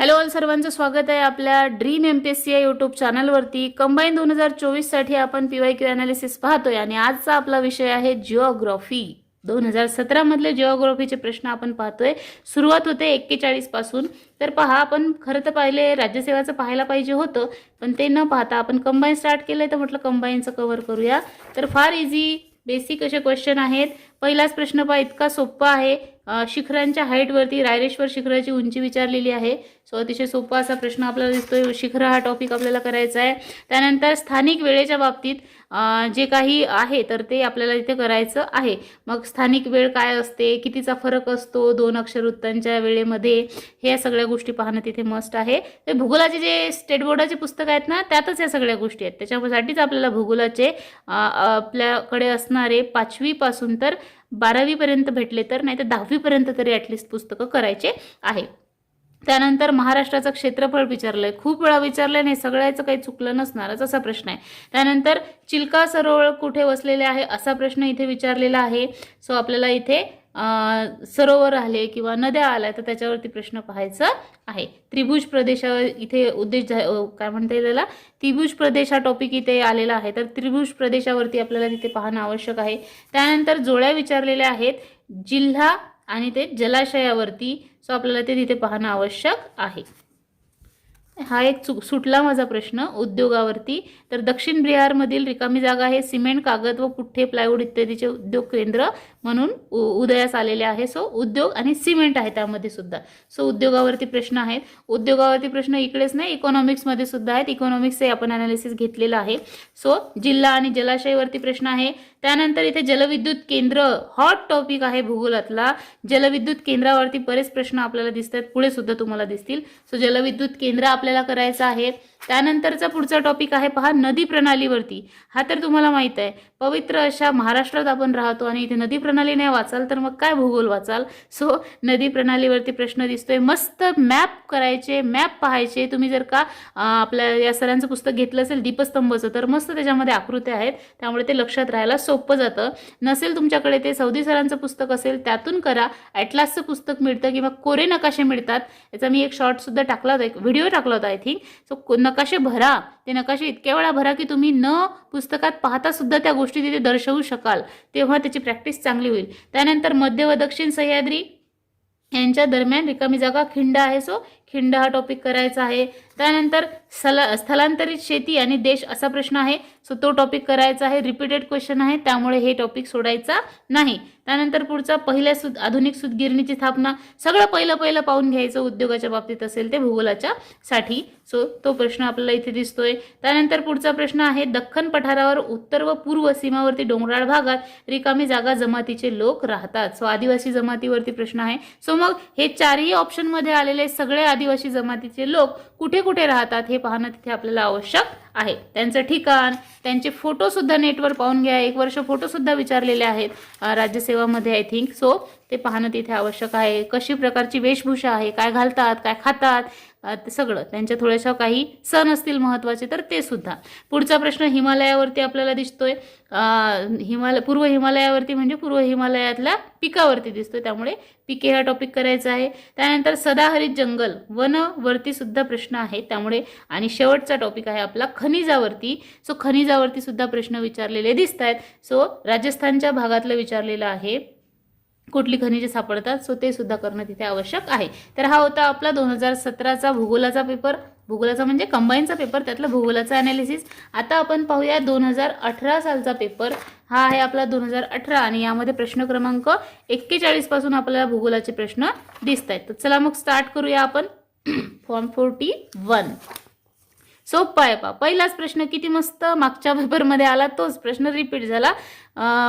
Hello all सर्वांचं स्वागत आहे आपल्या dream M P S C या यूट्यूब चॅनलवरती. कंबाईन दोन हजार चोवीससाठी आपण पी वाय क्यू अनालिसिस पाहतोय आणि आजचा आपला विषय आहे जिओग्रॉफी दोन हजार सतरामधले जिओग्रॉफीचे प्रश्न आपण पाहतोय. सुरुवात होते एक्केचाळीसपासून तर पहा आपण खरं तर पाहिले राज्यसेवाचं पाहायला पाहिजे होतं पण ते न पाहता आपण कंबाईन स्टार्ट केलंय तर म्हटलं कंबाईनचं कव्हर करूया. तर फार इझी बेसिक असे क्वेश्चन आहेत. पहिलाच प्रश्न पहा इतका सोपा आहे. शिखरांच्या हाईटवरती रायरेश्वर शिखराची उंची विचारलेली आहे. सो अतिशय सोपा असा प्रश्न आपल्याला दिसतोय. शिखर हा टॉपिक आपल्याला करायचा आहे. त्यानंतर स्थानिक वेळेच्या बाबतीत जे काही आहे तर ते आपल्याला इथे करायचं आहे. मग स्थानिक वेळ काय असते? कितीचा फरक असतो? दोन अक्षरवृत्तांच्या वेळेमध्ये? हे सगळ्या गोष्टी पाहणं तिथे मस्ट आहे. ते भूगोलाचे जे स्टेट बोर्डाचे पुस्तक आहेत ना त्यातच या सगळ्या गोष्टी आहेत. त्याच्यासाठीच आपल्याला भूगोलाचे आपल्याकडे असणारे पाचवीपासून तर बारावीपर्यंत भेटले तर नाही तर दहावीपर्यंत तरी ॲटलिस्ट पुस्तकं करायचे आहे. त्यानंतर महाराष्ट्राचं क्षेत्रफळ विचारलंय. खूप वेळा विचारलंय नाही सगळ्याचं काही चुकलं नसणारच असा प्रश्न आहे. त्यानंतर चिल्का सरोवर कुठे वसलेले आहे असा प्रश्न इथे विचारलेला आहे. सो आपल्याला इथे सरोवर आले किंवा नद्या आल्या तर त्याच्यावरती प्रश्न पाहायचा आहे. त्रिभुज प्रदेशावर इथे उद्देश झा- काय म्हणता येईल त्याला? त्रिभुज प्रदेश हा टॉपिक इथे आलेला आहे. तर त्रिभुज प्रदेशावरती आपल्याला तिथे पाहणं आवश्यक आहे. त्यानंतर जोड्या विचारलेल्या आहेत. जिल्हा आणि ते जलाशयावरती सो आपल्याला ते तिथे पाहणं आवश्यक आहे. हा एक चु सुटला माझा प्रश्न उद्योगावरती. तर दक्षिण बिहारमधील रिकामी जागा आहे सिमेंट कागद व पुठ्ठे प्लायवूड इत्यादीचे उद्योग केंद्र म्हणून उ- उदयास आलेले आहे. सो उद्योग आणि सिमेंट आहे त्यामध्ये सुद्धा. सो उद्योगावरती प्रश्न आहेत. उद्योगावरती प्रश्न इकडेच नाही इकॉनॉमिक्समध्ये सुद्धा आहेत. इकॉनॉमिक्सचे आपण अनालिसिस घेतलेलं आहे. सो जिल्हा आणि जलाशयावरती प्रश्न आहे. त्यानंतर इथे जलविद्युत केंद्र हॉट टॉपिक आहे भूगोलातला. जलविद्युत केंद्रावरती बरेच प्रश्न आपल्याला दिसतात. पुढे सुद्धा तुम्हाला दिसतील. सो जलविद्युत केंद्र आपल्या आपल्याला करायचं आहे. त्यानंतरचा पुढचा टॉपिक आहे पहा नदी प्रणालीवरती. हा तर तुम्हाला माहीत आहे. पवित्र अशा महाराष्ट्रात आपण राहतो आणि इथे नदी प्रणाली नाही वाचाल तर मग काय भूगोल वाचाल? सो नदी प्रणालीवरती प्रश्न दिसतोय. मस्त मॅप करायचे मॅप पाहायचे. तुम्ही जर का आपल्या या सरांचं पुस्तक घेतलं असेल दीपस्तंभचं तर मस्त त्याच्यामध्ये आकृत्या आहेत. त्यामुळे ते लक्षात राहायला सोपं जातं. नसेल तुमच्याकडे ते सौदी सरांचं पुस्तक असेल त्यातून करा. ॲटलासचं पुस्तक मिळतं किंवा कोरे नकाशे मिळतात. याचा मी एक शॉर्टसुद्धा टाकला होता एक व्हिडिओ टाकला होता आय थिंक सो नकाशे भरा. ते नकाशे इतक्या वेळा भरा की तुम्ही न पुस्तकात पाहता सुद्धा त्या गोष्टी तिथे दर्शवू शकाल. तेव्हा त्याची प्रॅक्टिस चांगली होईल. त्यानंतर मध्य व दक्षिण सह्याद्री यांच्या दरम्यान रिकामी जागा खिंड आहे सो खिंड हा टॉपिक करायचा आहे. त्यानंतर स्थला स्थलांतरित शेती आणि देश असा प्रश्न आहे. सो तो टॉपिक करायचा आहे. रिपीटेड क्वेश्चन आहे. त्यामुळे हे टॉपिक सोडायचा नाही. त्यानंतर पुढचा पहिल्या सुद आधुनिक सुदगिरणीची स्थापना. सगळं पहिलं पहिलं पाहून घ्यायचं उद्योगाच्या बाबतीत असेल ते भूगोलाच्या साठी. सो तो प्रश्न आपल्याला इथे दिसतोय. त्यानंतर पुढचा प्रश्न आहे. दख्खन पठारावर उत्तर व पूर्व सीमावरती डोंगराळ भागात रिकामी जागा जमातीचे लोक राहतात. सो आदिवासी जमातीवरती प्रश्न आहे. सो मग हे चारही ऑप्शनमध्ये आलेले सगळे आदिवासी जमातीचे लोक कुठे कुठे राहतात हे पाहणं तिथे आपल्याला आवश्यक आहे. त्यांचं ठिकाण त्यांचे फोटोसुद्धा नेटवर पाहून घ्या. एक वर्ष फोटोसुद्धा विचारलेले आहेत राज्यसेवामध्ये आय थिंक सो ते पाहणं तिथे आवश्यक आहे. कशी प्रकारची वेशभूषा आहे काय घालतात काय खातात ते सगळं. त्यांच्या थोड्याशा काही सण असतील महत्त्वाचे तर ते सुद्धा. पुढचा प्रश्न हिमालयावरती आपल्याला दिसतोय. हिमालय पूर्व हिमालयावरती म्हणजे पूर्व हिमालयातल्या पिकावरती दिसतोय. त्यामुळे पिके हा टॉपिक करायचा आहे. त्यानंतर सदाहरित जंगल वनवरती सुद्धा प्रश्न आहे त्यामुळे आणि शेवटचा टॉपिक आहे आपला खनिजावरती सो खनिजावरती सुद्धा प्रश्न विचारलेले दिसत आहेत सो राजस्थानच्या भागातलं विचारलेलं आहे कुठली खनिजे सापडतात सो ते सुद्धा करणं तिथे आवश्यक आहे. तर हा होता आपला दोन हजार सतराचा भूगोलाचा पेपर भूगोलाचा म्हणजे कंबाईनचा पेपर त्यातला भूगोलाचा अनालिसिस आता आपण पाहूया दोन हजार अठरा सालचा पेपर हा आहे आपला दोन हजार अठरा आणि यामध्ये प्रश्न क्रमांक एक्केचाळीसपासून आपल्याला भूगोलाचे प्रश्न दिसत आहेत तर चला मग स्टार्ट करूया आपण. फॉर्म फोर्टी वन सोपा आहे पा पहिलाच प्रश्न किती मस्त मागच्या पेपरमध्ये आला तोच प्रश्न रिपीट झाला.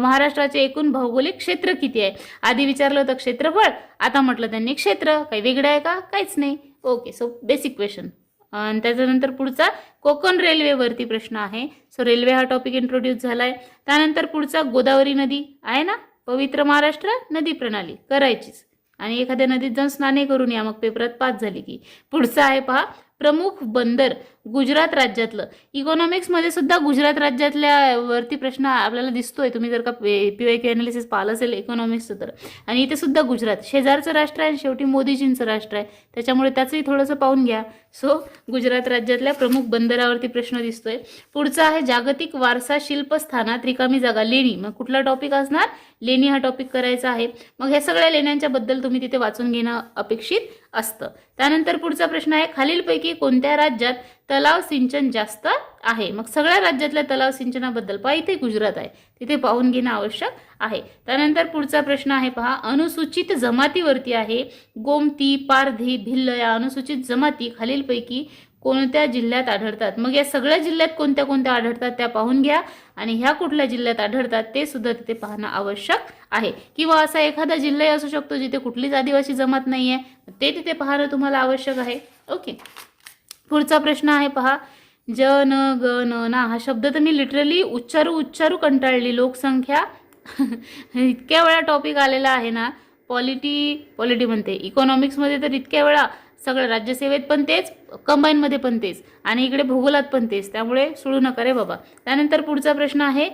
महाराष्ट्राचे एकूण भौगोलिक क्षेत्र किती आहे? आधी विचारलं होतं क्षेत्रफळ आता म्हटलं त्यांनी क्षेत्र. काही वेगळं आहे का? काहीच नाही. ओके सो बेसिक क्वेश्चन आणि त्याच्यानंतर पुढचा कोकण रेल्वेवरती प्रश्न आहे. सो रेल्वे हा टॉपिक इंट्रोड्यूस झालाय. त्यानंतर पुढचा गोदावरी नदी आहे ना? पवित्र महाराष्ट्र नदी प्रणाली करायचीच. आणि एखाद्या नदीत जाऊन स्नाने करून या मग पेपरात पास झाली की. पुढचा आहे पहा प्रमुख बंदर. गुजरात राज्यातलं. इकॉनॉमिक्समध्ये सुद्धा गुजरात राज्यातल्या वरती प्रश्न आपल्याला दिसतोय. तुम्ही जर का पी वाय क्यू अनालिसिस पाहिलं असेल इकॉनॉमिक्सचं तर. आणि इथे सुद्धा गुजरात. शेजारचं राष्ट्र आहे आणि शेवटी मोदीजींचं राष्ट्र आहे. त्याच्यामुळे त्याचंही थोडंसं पाहून घ्या. सो गुजरात राज्यातल्या प्रमुख बंदरावरती प्रश्न दिसतोय. पुढचा आहे जागतिक वारसा शिल्पस्थानात रिकामी जागा लेणी. मग कुठला टॉपिक असणार? लेणी हा टॉपिक करायचा आहे. मग ह्या सगळ्या लेण्यांच्या बद्दल तुम्ही तिथे वाचून घेणं अपेक्षित असतं. त्यानंतर पुढचा प्रश्न आहे खालीलपैकी कोणत्या राज्यात तलाव सिंचन जास्त आहे. मग सगळ्या राज्यातल्या तलाव सिंचनाबद्दल पहा. इथे गुजरात आहे. तिथे पाहून घेणं आवश्यक आहे. त्यानंतर पुढचा प्रश्न आहे पहा. अनुसूचित जमातीवरती आहे. गोमती पारधी भिल्ल या अनुसूचित जमाती खालीलपैकी कोणत्या जिल्ह्यात आढळतात? मग या सगळ्या जिल्ह्यात कोणत्या कोणत्या आढळतात त्या पाहून घ्या. आणि ह्या कुठल्या जिल्ह्यात आढळतात ते सुद्धा तिथे पाहणं आवश्यक आहे. किंवा असा एखादा जिल्हाही असू शकतो जिथे कुठलीच आदिवासी जमात नाही आहे ते तिथे पाहणं तुम्हाला आवश्यक आहे. ओके. पुढचा प्रश्न आहे पहा. जन ग न ना हा शब्द तर मी लिटरली उच्चारू उच्चारू कंटाळली. लोकसंख्या इतक्या वेळा टॉपिक आलेला आहे ना. पॉलिटी पॉलिटी म्हणते. इकॉनॉमिक्समध्ये तर इतक्या वेळा सगळं राज्यसेवेत पण तेच कंबाईनमध्ये पण तेच. आणि इकडे भूगोलात पण तेच. त्यामुळे सोडू नका रे बाबा. त्यानंतर पुढचा प्रश्न आहे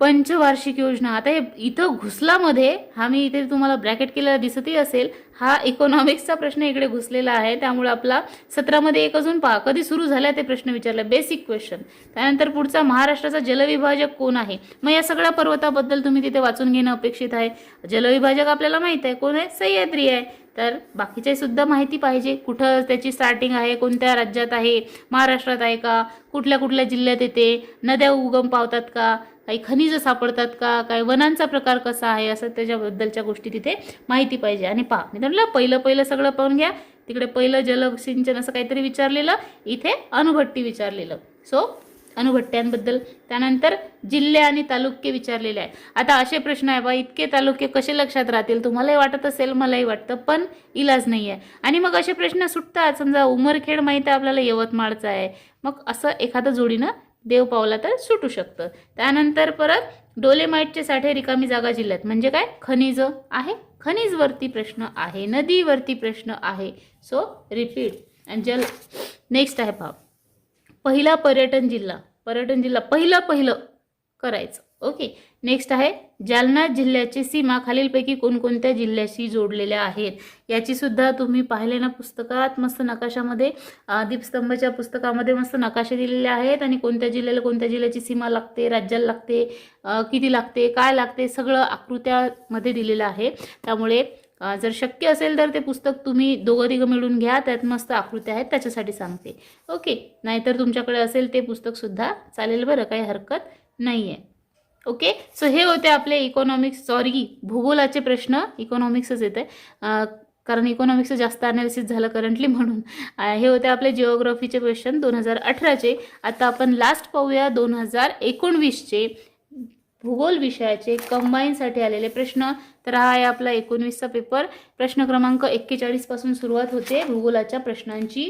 पंचवार्षिक योजना. आता हे इथं घुसलामध्ये हा मी इथे तुम्हाला ब्रॅकेट केलेला दिसतही असेल हा इकॉनॉमिक्सचा प्रश्न इकडे घुसलेला आहे. त्यामुळे आपला सत्रामध्ये एक अजून पहा कधी सुरू झाला ते प्रश्न विचारला. बेसिक क्वेश्चन त्यानंतर पुढचा महाराष्ट्राचा जलविभाजक कोण आहे? मग या सगळ्या पर्वताबद्दल तुम्ही तिथे वाचून घेणं अपेक्षित आहे. जलविभाजक आपल्याला माहीत आहे कोण आहे? सह्याद्री आहे. तर बाकीचे सुद्धा माहिती पाहिजे. कुठं त्याची स्टार्टिंग आहे कोणत्या राज्यात आहे महाराष्ट्रात आहे का कुठल्या कुठल्या जिल्ह्यात येते नद्या उगम पावतात का काही खनिजं सापडतात का काय वनांचा प्रकार कसा आहे असं त्याच्याबद्दलच्या गोष्टी तिथे माहिती पाहिजे. आणि पहा मी म्हटलं पहिलं पहिलं सगळं पाहून घ्या. तिकडे पहिलं जलसिंचन असं काहीतरी विचारलेलं इथे अणुभट्टी विचारलेलं. सो अणुभट्ट्यांबद्दल. त्यानंतर जिल्हे आणि तालुके विचारलेले आहे आता असे प्रश्न आहे बा इतके तालुके कसे लक्षात राहतील? तुम्हालाही वाटत असेल मलाही वाटतं पण इलाज नाही आहे आणि मग असे प्रश्न सुटतात. समजा उमरखेड माहीत आहे आपल्याला यवतमाळचा आहे. मग असं एखादं जोडीनं देव पावला तर सुटू शकतं. त्यानंतर परत डोलेमाईटचे साठे रिकामी जागा जिल्ह्यात. म्हणजे काय? खनिज आहे. खनिजवरती प्रश्न आहे. नदीवरती प्रश्न आहे. सो रिपीट आणि जल नेक्स्ट आहे पहा पहिला पर्यटन जिल्हा पर्यटन जिल्हा पहिलं पहिलं करायचं. ओके नेक्स्ट आहे जालना जिल्ह्याची सीमा खालीलपैकी कोणकोणत्या जिल्ह्याशी जोडलेल्या आहेत? याची सुद्धा तुम्ही पाहिले ना पुस्तकात मस्त नकाशामध्ये दीपस्तंभच्या पुस्तकामध्ये मस्त नकाशे दिलेले आहेत. आणि कोणत्या जिल्ह्याला कोणत्या जिल्ह्याची सीमा लागते राज्याला लागते किती लागते काय लागते सगळं आकृत्यामध्ये दिलेलं आहे. त्यामुळे जर शक्य असेल तर ते पुस्तक तुम्ही दोघं तिघं मिळून घ्या त्यात मस्त आकृत्या आहेत त्याच्यासाठी सांगते. ओके नाहीतर तुमच्याकडे असेल ते पुस्तकसुद्धा चालेल बरं काही हरकत नाही आहे ओके सो हे होते आपले इकॉनॉमिक्स सॉरी भूगोलाचे प्रश्न. इकॉनॉमिक्सच येते आहे कारण इकॉनॉमिक्सचं जास्त अनालिसिस झालं करंटली म्हणून. हे होते आपले जिओग्राफीचे क्वेश्चन दोन हजार अठराचे. आता आपण लास्ट पाहूया दोन हजार एकोणवीसचे. भूगोल विषयाचे कंबाईनसाठी आलेले प्रश्न. तर हा आहे आपला एकोणवीसचा पेपर प्रश्न क्रमांक एक्केचाळीसपासून सुरुवात होते भूगोलाच्या प्रश्नांची.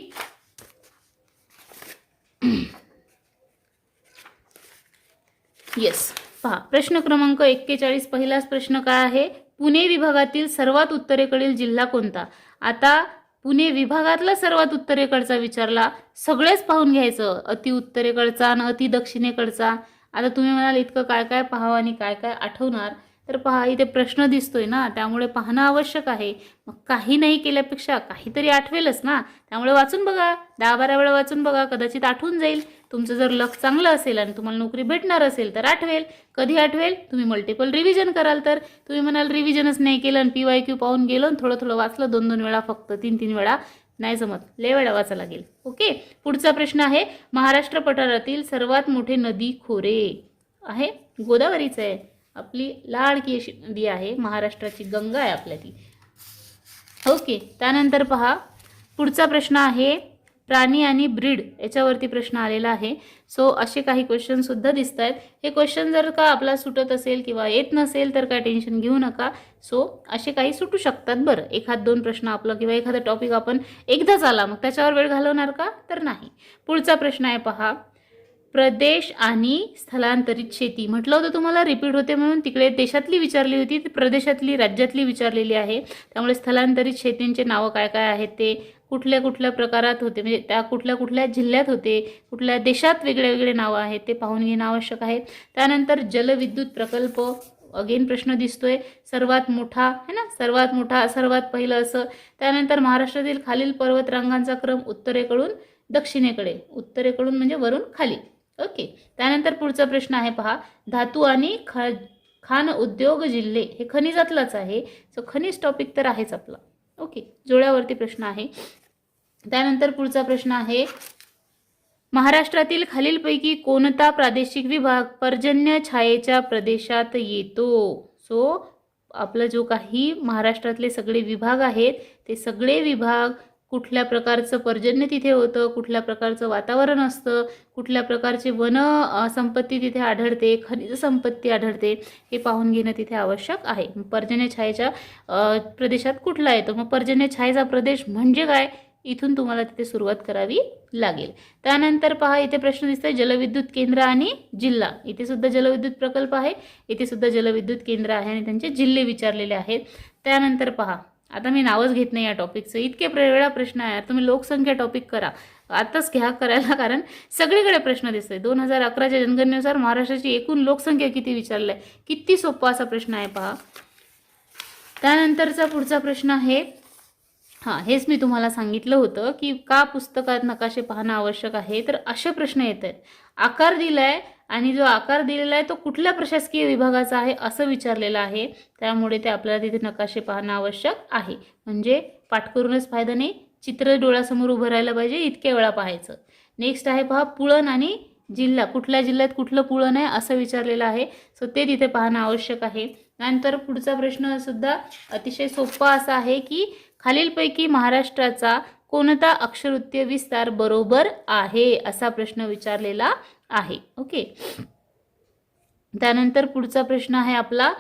येस पहा प्रश्न क्रमांक एक्केचाळीस पहिलाच प्रश्न काय आहे? पुणे विभागातील सर्वात उत्तरेकडील जिल्हा कोणता? आता पुणे विभागातला सर्वात उत्तरेकडचा विचारला. सगळेच पाहून घ्यायचं. अति उत्तरेकडचा आणि अति दक्षिणेकडचा. आता तुम्ही म्हणाल इतकं काय काय पाहावं आणि काय काय आठवणार? तर पहा इथे प्रश्न दिसतोय ना त्यामुळे पाहणं आवश्यक आहे. मग काही नाही केल्यापेक्षा काहीतरी आठवेलच ना. त्यामुळे वाचून बघा. दहा बारा वेळा वाचून बघा कदाचित आठवून जाईल. तुमचं जर लक चांगलं असेल आणि तुम्हाला नोकरी भेटणार असेल तर आठवेल. कधी आठवेल? तुम्ही मल्टिपल रिव्हिजन कराल तर. तुम्ही म्हणाल रिव्हिजनच नाही केलं आणि पी वाय क्यू पाहून गेलो आणि थोडं थोडं वाचलं दोन दोन वेळा फक्त तीन तीन वेळा. नाही जमत. लय वेळावाचा लागेल. ओके? पुढचा प्रश्न आहे महाराष्ट्र पठारातील सर्वात मोठे नदी खोरे आहे. गोदावरीचं आहे. आपली लाडकी अशी नदी आहे महाराष्ट्राची गंगा आहे आपल्या ती ओके? त्यानंतर पहा पुढचा प्रश्न आहे प्राणी आणि ब्रीड याच्यावरती प्रश्न आलेला आहे. सो असे काही क्वेश्चन सुद्धा दिसत आहेत हे क्वेश्चन जर का आपला सुटत असेल किंवा येत नसेल तर काय टेन्शन घेऊ नका. सो असे काही सुटू शकतात बरं. एखाद दोन प्रश्न आपलं किंवा एखादा टॉपिक आपण एकदाच आला मग त्याच्यावर वेळ घालवणार का? तर नाही. पुढचा प्रश्न आहे पहा. प्रदेश आणि स्थलांतरित शेती. म्हटलं होतं तुम्हाला रिपीट होते म्हणून तिकडे देशातली विचारली होती ती प्रदेशातली राज्यातली विचारलेली आहे. त्यामुळे स्थलांतरित शेतींचे नावं काय काय आहेत ते कुठल्या कुठल्या प्रकारात होते? म्हणजे त्या कुठल्या कुठल्या जिल्ह्यात होते? कुठल्या देशात वेगळे वेगळे नावं आहेत? ते पाहून घेणं आवश्यक आहे. त्यानंतर जलविद्युत प्रकल्प अगेन प्रश्न दिसतोय. सर्वात मोठा है ना? सर्वात मोठा सर्वात पहिलं असं. त्यानंतर महाराष्ट्रातील खालील पर्वत रांगांचा क्रम उत्तरेकडून दक्षिणेकडे. उत्तरेकडून म्हणजे वरून खाली. ओके. त्यानंतर पुढचा प्रश्न आहे पहा. धातू आणि ख खान उद्योग जिल्हे हे खनिजातलंच आहे. सो खनिज टॉपिक तर आहेच आपला. ओके. जोड्यावरती प्रश्न आहे. त्यानंतर पुढचा प्रश्न आहे महाराष्ट्रातील खालीलपैकी कोणता प्रादेशिक विभाग पर्जन्य छायेच्या प्रदेशात येतो? सो आपलं जो काही महाराष्ट्रातले सगळे विभाग आहेत ते सगळे विभाग कुठल्या प्रकारचं पर्जन्य तिथे होतं कुठल्या प्रकारचं वातावरण असतं कुठल्या प्रकारचे वन संपत्ती तिथे आढळते खनिज संपत्ती आढळते हे पाहून घेणं तिथे आवश्यक आहे. पर्जन्य छायेच्या प्रदेशात कुठला येतो? मग पर्जन्य छायेचा प्रदेश म्हणजे काय? इथून तुम्हाला तिथे सुरुवात करावी लागेल. त्यानंतर पहा इथे प्रश्न दिसतोय जलविद्युत केंद्र आणि जिल्हा. इथे सुद्धा जलविद्युत प्रकल्प आहे इथे सुद्धा जलविद्युत केंद्र आहे आणि त्यांचे जिल्हे विचारलेले आहेत. त्यानंतर पहा आता मी नावच घेत नाही या टॉपिकचं. इतके वेगळा वेळा प्रश्न आहे तुम्ही लोकसंख्या टॉपिक करा. आताच घ्या करायला कारण सगळीकडे प्रश्न दिसतोय. दोन हजार अकराच्या जनगणनेनुसार महाराष्ट्राची एकूण लोकसंख्या किती विचारलं आहे किती सोपा असा प्रश्न आहे पहा. त्यानंतरचा पुढचा प्रश्न आहे हां हेच मी तुम्हाला सांगितलं होतं की का पुस्तकात नकाशे पाहणं आवश्यक आहे? तर असे प्रश्न येत आहेत. आकार दिलाय आणि जो आकार दिलेला आहे तो कुठल्या प्रशासकीय विभागाचा आहे असं विचारलेलं आहे. त्यामुळे ते आपल्याला तिथे नकाशे पाहणं आवश्यक आहे. म्हणजे पाठ करूनच फायदा नाही चित्र डोळ्यासमोर उभं राहायला पाहिजे इतक्या वेळा पाहायचं. नेक्स्ट आहे पहा पुळण आणि जिल्हा. कुठल्या जिल्ह्यात कुठलं पुळण आहे असं विचारलेलं आहे. सो ते तिथे पाहणं आवश्यक आहे. नंतर पुढचा प्रश्न सुद्धा अतिशय सोपा असा आहे की खालीलपैकी महाराष्ट्राचा कोणता अक्षरवृत्तीय विस्तार बरोबर आहे असा प्रश्न विचारलेला आहे. ओके. त्यानंतर पुढचा प्रश्न आहे आपला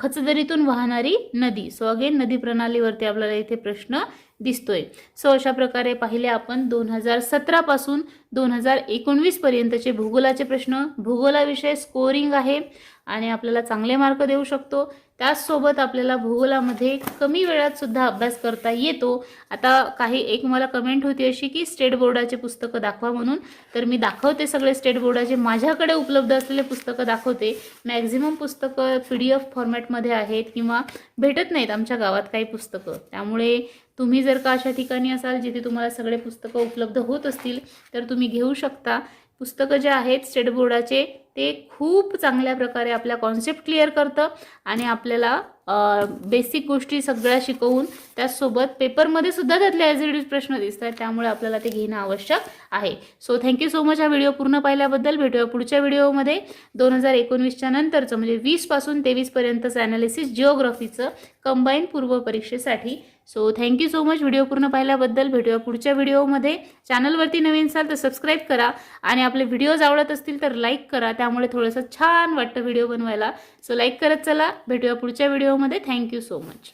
खचदरीतून वाहणारी नदी. सो अगेन नदी प्रणालीवरती आपल्याला इथे प्रश्न दिसतोय. सो अशा प्रकारे पाहिले आपण दोन हजार सतरा पासून दोन हजार एकोणवीस पर्यंतचे भूगोलाचे प्रश्न. भूगोलाविषयी स्कोरिंग आहे आणि आपल्याला चांगले मार्क देऊ शकतो. त्याचसोबत आपल्याला भूगोलामध्ये कमी वेळात सुद्धा अभ्यास करता येतो. आता काही एक मला कमेंट होती अशी की स्टेट बोर्डाचे पुस्तकं दाखवा म्हणून. तर मी दाखवते सगळे स्टेट बोर्डाचे माझ्याकडे उपलब्ध असलेले पुस्तकं दाखवते. मॅक्झिमम पुस्तकं पी डी एफ फॉर्मॅटमध्ये आहेत किंवा भेटत नाहीत आमच्या गावात काही पुस्तकं. त्यामुळे तुम्ही जर का अशा ठिकाणी असाल जिथे तुम्हाला सगळे पुस्तकं उपलब्ध होत असतील तर तुम्ही घेऊ शकता. पुस्तकं जे आहेत स्टेट बोर्डाचे ते खूप चांगल्या प्रकारे आपल्या कॉन्सेप्ट क्लिअर करतं आणि आपल्याला बेसिक गोष्टी सगळ्या शिकवून त्याचसोबत पेपरमध्ये सुद्धा त्यातले ॲज इट इज प्रश्न दिसत आहेत त्यामुळे आपल्याला ते घेणं आवश्यक आहे. So thank you so much हा व्हिडिओ पूर्ण पाहिल्याबद्दल भेटूया पुढच्या व्हिडिओमध्ये दोन हजार एकोणवीसच्या नंतरचं म्हणजे वीसपासून तेवीसपर्यंतचं ॲनालिसिस जिओग्राफीचं कंबाईन पूर्व परीक्षेसाठी. So thank you so much video पूर्ण पाहिल्याबद्दल भेटूया पुढच्या व्हिडिओमध्ये चॅनलवरती नवीन असाल तर सबस्क्राईब करा. आणि आपले व्हिडिओज आवडत असतील तर लाईक करा. त्यामुळे थोडंसं छान वाटतं व्हिडिओ बनवायला. सो लाईक करत चला. भेटूया पुढच्या व्हिडिओमध्ये. Thank you so much